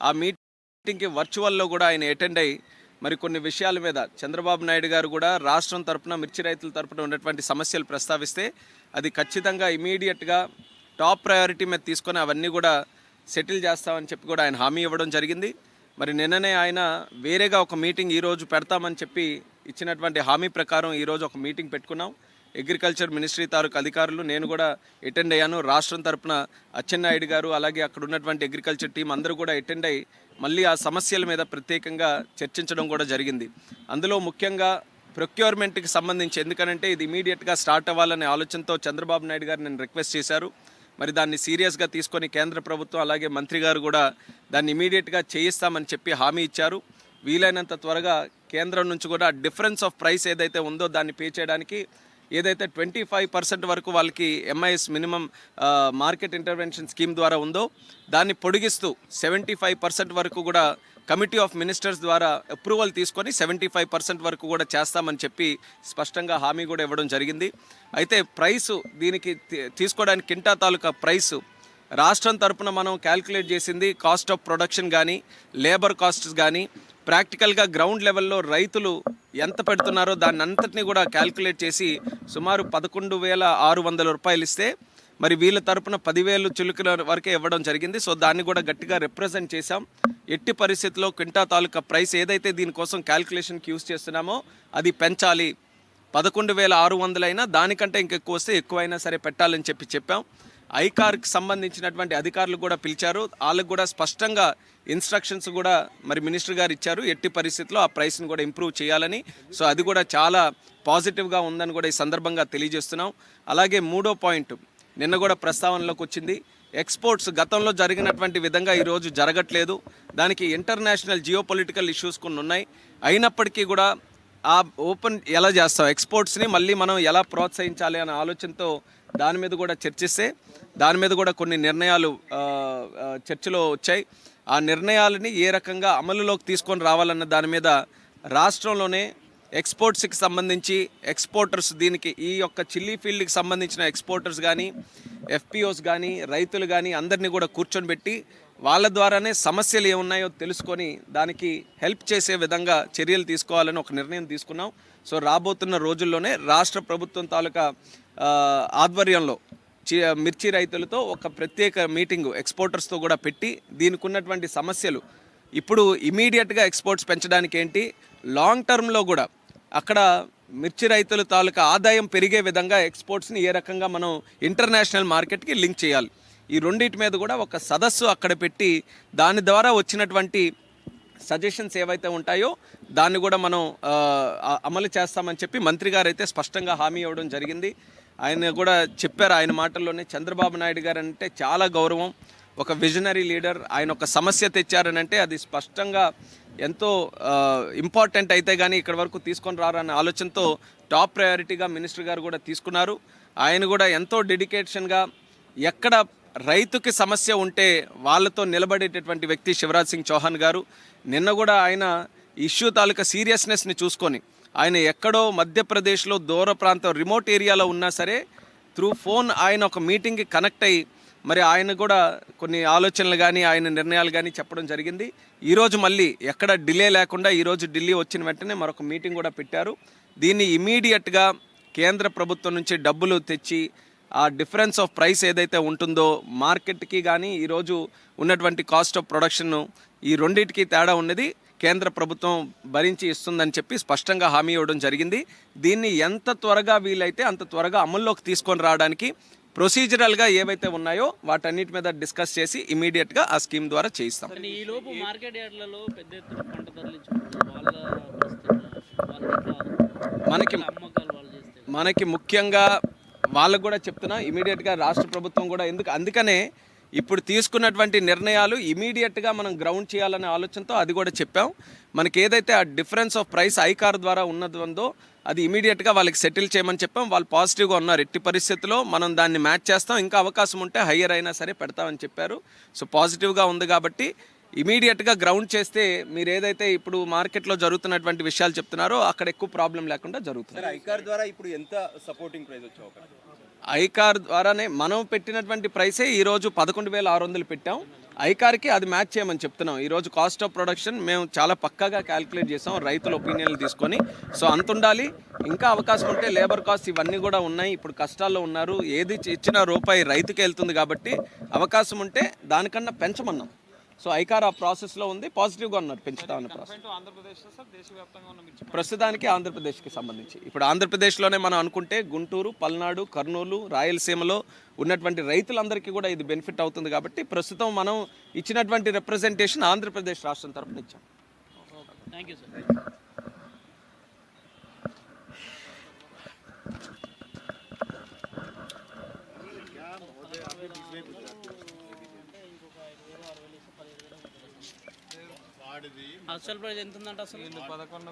ఆ మీటింగ్కి వర్చువల్లో కూడా ఆయన అటెండ్ అయ్యి మరి కొన్ని విషయాల మీద చంద్రబాబు నాయుడు గారు కూడా రాష్ట్రం తరపున మిర్చి రైతుల తరపున ఉన్నటువంటి సమస్యలు ప్రస్తావిస్తే అది ఖచ్చితంగా ఇమీడియట్గా టాప్ ప్రయారిటీ మీద తీసుకొని అవన్నీ కూడా సెటిల్ చేస్తామని చెప్పి కూడా ఆయన హామీ ఇవ్వడం జరిగింది. మరి నిన్ననే ఆయన వేరేగా ఒక మీటింగ్ ఈరోజు పెడతామని చెప్పి ఇచ్చినటువంటి హామీ ప్రకారం ఈరోజు ఒక మీటింగ్ పెట్టుకున్నాం. అగ్రికల్చర్ మినిస్ట్రీ తాలూకు అధికారులు నేను కూడా అటెండ్ అయ్యాను. రాష్ట్రం తరపున అచ్చెన్నాయుడు గారు అలాగే అక్కడ ఉన్నటువంటి అగ్రికల్చర్ టీం అందరూ కూడా అటెండ్ అయ్యి మళ్ళీ ఆ సమస్యల మీద ప్రత్యేకంగా చర్చించడం కూడా జరిగింది. అందులో ముఖ్యంగా ప్రొక్యూర్మెంట్కి సంబంధించి ఎందుకనంటే ఇది ఇమీడియట్గా స్టార్ట్ అవ్వాలనే ఆలోచనతో చంద్రబాబు నాయుడు గారు నేను రిక్వెస్ట్ చేశారు. మరి దాన్ని సీరియస్గా తీసుకొని కేంద్ర ప్రభుత్వం అలాగే మంత్రి గారు కూడా దాన్ని ఇమీడియట్గా చేయిస్తామని చెప్పి హామీ ఇచ్చారు. వీలైనంత త్వరగా కేంద్రం నుంచి కూడా డిఫరెన్స్ ఆఫ్ ప్రైస్ ఏదైతే ఉందో దాన్ని పే చేయడానికి ఏదైతే ట్వంటీ ఫైవ్ పర్సెంట్ వరకు వాళ్ళకి MIS minimum market intervention scheme ద్వారా ఉందో దాన్ని పొడిగిస్తూ సెవెంటీ ఫైవ్ పర్సెంట్ వరకు కూడా కమిటీ ఆఫ్ మినిస్టర్స్ ద్వారా అప్రూవల్ తీసుకొని సెవెంటీ ఫైవ్ పర్సెంట్ వరకు కూడా చేస్తామని చెప్పి స్పష్టంగా హామీ కూడా ఇవ్వడం జరిగింది. అయితే ప్రైసు దీనికి తీ- తీసుకోవడానికి కింటా తాలూకా ప్రైసు రాష్ట్రం తరపున మనం క్యాల్కులేట్ చేసింది కాస్ట్ ఆఫ్ ప్రొడక్షన్ కానీ లేబర్ కాస్ట్స్ కానీ ప్రాక్టికల్గా గ్రౌండ్ లెవెల్లో రైతులు ఎంత పెడుతున్నారో దాన్ని అంతటిని కూడా క్యాల్కులేట్ చేసి సుమారు పదకొండు వేల ఆరు వందల రూపాయలు ఇస్తే మరి వీళ్ళ తరపున పదివేలు చిలుకల వరకే ఇవ్వడం జరిగింది. సో దాన్ని కూడా గట్టిగా రిప్రజెంట్ చేశాం. ఎట్టి పరిస్థితుల్లో క్వింటా తాలూకా ప్రైస్ ఏదైతే దీనికోసం క్యాల్కులేషన్కి యూస్ చేస్తున్నామో అది పెంచాలి. పదకొండు వేల ఆరు వందలైనా దానికంటే ఇంకెక్కువ వస్తే ఎక్కువైనా సరే పెట్టాలని చెప్పి చెప్పాం. ఐకార్కి సంబంధించినటువంటి అధికారులు కూడా పిలిచారు. వాళ్ళకు కూడా స్పష్టంగా ఇన్స్ట్రక్షన్స్ కూడా మరి మినిస్టర్ గారు ఇచ్చారు. ఎట్టి పరిస్థితుల్లో ఆ ప్రైస్ని కూడా ఇంప్రూవ్ చేయాలని. సో అది కూడా చాలా పాజిటివ్గా ఉందని కూడా ఈ సందర్భంగా తెలియజేస్తున్నాం. అలాగే మూడో పాయింట్ నిన్న కూడా ప్రస్తావనలోకి వచ్చింది. ఎక్స్పోర్ట్స్ గతంలో జరిగినటువంటి విధంగా ఈరోజు జరగట్లేదు. దానికి ఇంటర్నేషనల్ జియో పొలిటికల్ ఇష్యూస్ కొన్ని ఉన్నాయి. అయినప్పటికీ కూడా ఆ ఓపెన్ ఎలా చేస్తాం? ఎక్స్పోర్ట్స్ని మళ్ళీ మనం ఎలా ప్రోత్సహించాలి అనే ఆలోచనతో దాని మీద కూడా చర్చిస్తే దాని మీద కూడా కొన్ని నిర్ణయాలు చర్చలో వచ్చాయి. ఆ నిర్ణయాలని ఏ రకంగా అమలులోకి తీసుకొని రావాలన్న దాని మీద రాష్ట్రంలోనే ఎక్స్పోర్ట్స్కి సంబంధించి ఎక్స్పోర్టర్స్ దీనికి ఈ యొక్క చిల్లీ ఫీల్డ్కి సంబంధించిన ఎక్స్పోర్టర్స్ కానీ ఎఫ్పిఓస్ కానీ రైతులు కానీ అందరినీ కూడా కూర్చొని పెట్టి వాళ్ళ ద్వారానే సమస్యలు ఏమున్నాయో తెలుసుకొని దానికి హెల్ప్ చేసే విధంగా చర్యలు తీసుకోవాలని ఒక నిర్ణయం తీసుకున్నాం. సో రాబోతున్న రోజుల్లోనే రాష్ట్ర ప్రభుత్వం తాలూకా ఆధ్వర్యంలో చి- మిర్చి రైతులతో ఒక ప్రత్యేక మీటింగ్ ఎక్స్పోర్టర్స్తో కూడా పెట్టి దీనికి ఉన్నటువంటి సమస్యలు ఇప్పుడు ఇమీడియట్గా ఎక్స్పోర్ట్స్ పెంచడానికి ఏంటి? లాంగ్ టర్మ్లో కూడా అక్కడ మిర్చి రైతుల తాలూకా ఆదాయం పెరిగే విధంగా ఎక్స్పోర్ట్స్ని ఏ రకంగా మనం ఇంటర్నేషనల్ మార్కెట్కి లింక్ చేయాలి. ఈ రెండింటి మీద కూడా ఒక సదస్సు అక్కడ పెట్టి దాని ద్వారా వచ్చినటువంటి సజెషన్స్ ఏవైతే ఉంటాయో దాన్ని కూడా మనం అమలు చేస్తామని చెప్పి మంత్రి గారు అయితే స్పష్టంగా హామీ ఇవ్వడం జరిగింది. ఆయన కూడా చెప్పారు ఆయన మాటల్లోనే చంద్రబాబు నాయుడు గారు అంటే చాలా గౌరవం. ఒక విజనరీ లీడర్ ఆయన ఒక సమస్య తెచ్చారనంటే అది స్పష్టంగా ఎంతో ఇంపార్టెంట్ అయితే కానీ ఇక్కడ వరకు తీసుకొని రారన్న ఆలోచనతో టాప్ ప్రయారిటీగా మినిస్టర్ గారు కూడా తీసుకున్నారు. ఆయన కూడా ఎంతో డెడికేషన్గా ఎక్కడ రైతుకి సమస్య ఉంటే వాళ్ళతో నిలబడేటటువంటి వ్యక్తి శివరాజ్ సింగ్ చౌహాన్ గారు. నిన్న కూడా ఆయన ఇష్యూ తాలూకా సీరియస్నెస్ని చూసుకొని ఆయన ఎక్కడో మధ్యప్రదేశ్లో దూర ప్రాంతం రిమోట్ ఏరియాలో ఉన్నా సరే త్రూ ఫోన్ ఆయన ఒక మీటింగ్కి కనెక్ట్ అయ్యి మరి ఆయన కూడా కొన్ని ఆలోచనలు కానీ ఆయన నిర్ణయాలు కానీ చెప్పడం జరిగింది. ఈరోజు మళ్ళీ ఎక్కడ డిలే లేకుండా ఈరోజు ఢిల్లీ వచ్చిన వెంటనే మరొక మీటింగ్ కూడా పెట్టారు. దీన్ని ఇమీడియట్గా కేంద్ర ప్రభుత్వం నుంచి డబ్బులు తెచ్చి ఆ డిఫరెన్స్ ఆఫ్ ప్రైస్ ఏదైతే ఉంటుందో మార్కెట్కి కానీ ఈరోజు ఉన్నటువంటి కాస్ట్ ఆఫ్ ప్రొడక్షన్ ఈ రెండింటికి తేడా ఉన్నది. కేంద్ర ప్రభుత్వం భరించి ఇస్తుందని చెప్పి స్పష్టంగా హామీ ఇవ్వడం జరిగింది. దీన్ని ఎంత త్వరగా వీలైతే అంత త్వరగా అమల్లోకి తీసుకొని రావడానికి ప్రొసీజరల్గా ఏవైతే ఉన్నాయో వాటన్నిటి మీద డిస్కస్ చేసి ఇమీడియట్గా ఆ స్కీమ్ ద్వారా చేయిస్తాం. కానీ ఈ లోపు మార్కెట్ యార్డ్లలో పెద్ద ఎత్తున పంట మనకి మనకి ముఖ్యంగా వాళ్ళకు కూడా చెప్తున్నా ఇమీడియట్గా రాష్ట్ర ప్రభుత్వం కూడా ఎందుకు అందుకనే ఇప్పుడు తీసుకున్నటువంటి నిర్ణయాలు ఇమీడియట్గా మనం గ్రౌండ్ చేయాలనే ఆలోచనతో అది కూడా చెప్పాం. మనకి ఏదైతే ఆ డిఫరెన్స్ ఆఫ్ ప్రైస్ ఐకార్ ద్వారా ఉన్నది ఉందో అది ఇమీడియట్గా వాళ్ళకి సెటిల్ చేయమని చెప్పాం. వాళ్ళు పాజిటివ్గా ఉన్నారు. ఎట్టి పరిస్థితుల్లో మనం దాన్ని మ్యాచ్ చేస్తాం. ఇంకా అవకాశం ఉంటే హయ్యర్ అయినా సరే పెడతామని చెప్పారు. సో పాజిటివ్గా ఉంది కాబట్టి ఇమీడియట్గా గ్రౌండ్ చేస్తే మీరు ఏదైతే ఇప్పుడు మార్కెట్లో జరుగుతున్నటువంటి విషయాలు చెప్తున్నారో అక్కడ ఎక్కువ ప్రాబ్లం లేకుండా జరుగుతుంది. ఐకార్ ద్వారా ఇప్పుడు ఎంత సపోర్టింగ్ ప్రైస్ వచ్చే ఐకార్ ద్వారానే మనం పెట్టినటువంటి ప్రైసే ఈరోజు పదకొండు వేల ఆరు వందలు పెట్టాం. ఐకార్కి అది మ్యాచ్ చేయమని చెప్తున్నాం. ఈరోజు కాస్ట్ ఆఫ్ ప్రొడక్షన్ మేము చాలా పక్కాగా క్యాలిక్యులేట్ చేసాం రైతుల ఒపీనియన్లు తీసుకొని. సో అంత ఉండాలి ఇంకా అవకాశం ఉంటే లేబర్ కాస్ట్ ఇవన్నీ కూడా ఉన్నాయి. ఇప్పుడు కష్టాల్లో ఉన్నారు. ఏది ఇచ్చిన రూపాయి రైతుకి వెళ్తుంది కాబట్టి అవకాశం ఉంటే దానికన్నా పెంచమన్నాం. సో ఐకార్ ఆ ప్రాసెస్లో ఉంది. పాజిటివ్గా ఉన్నారు ప్రాసెస్. దేశవ్యాప్తంగా ఉన్న మిర్చి ప్రస్తుతానికి ఆంధ్రప్రదేశ్కి సంబంధించి. ఇప్పుడు ఆంధ్రప్రదేశ్లోనే మనం అనుకుంటే గుంటూరు పల్నాడు కర్నూలు రాయలసీమలో ఉన్నటువంటి రైతులందరికీ కూడా ఇది బెనిఫిట్ అవుతుంది కాబట్టి ప్రస్తుతం మనం ఇచ్చినటువంటి రిప్రజెంటేషన్ ఆంధ్రప్రదేశ్ రాష్ట్రం తరపున ఇచ్చాం. థ్యాంక్ యూ సార్ అసలు ప్రైస్ ఎంత ఉందంట అసలు పదకొండు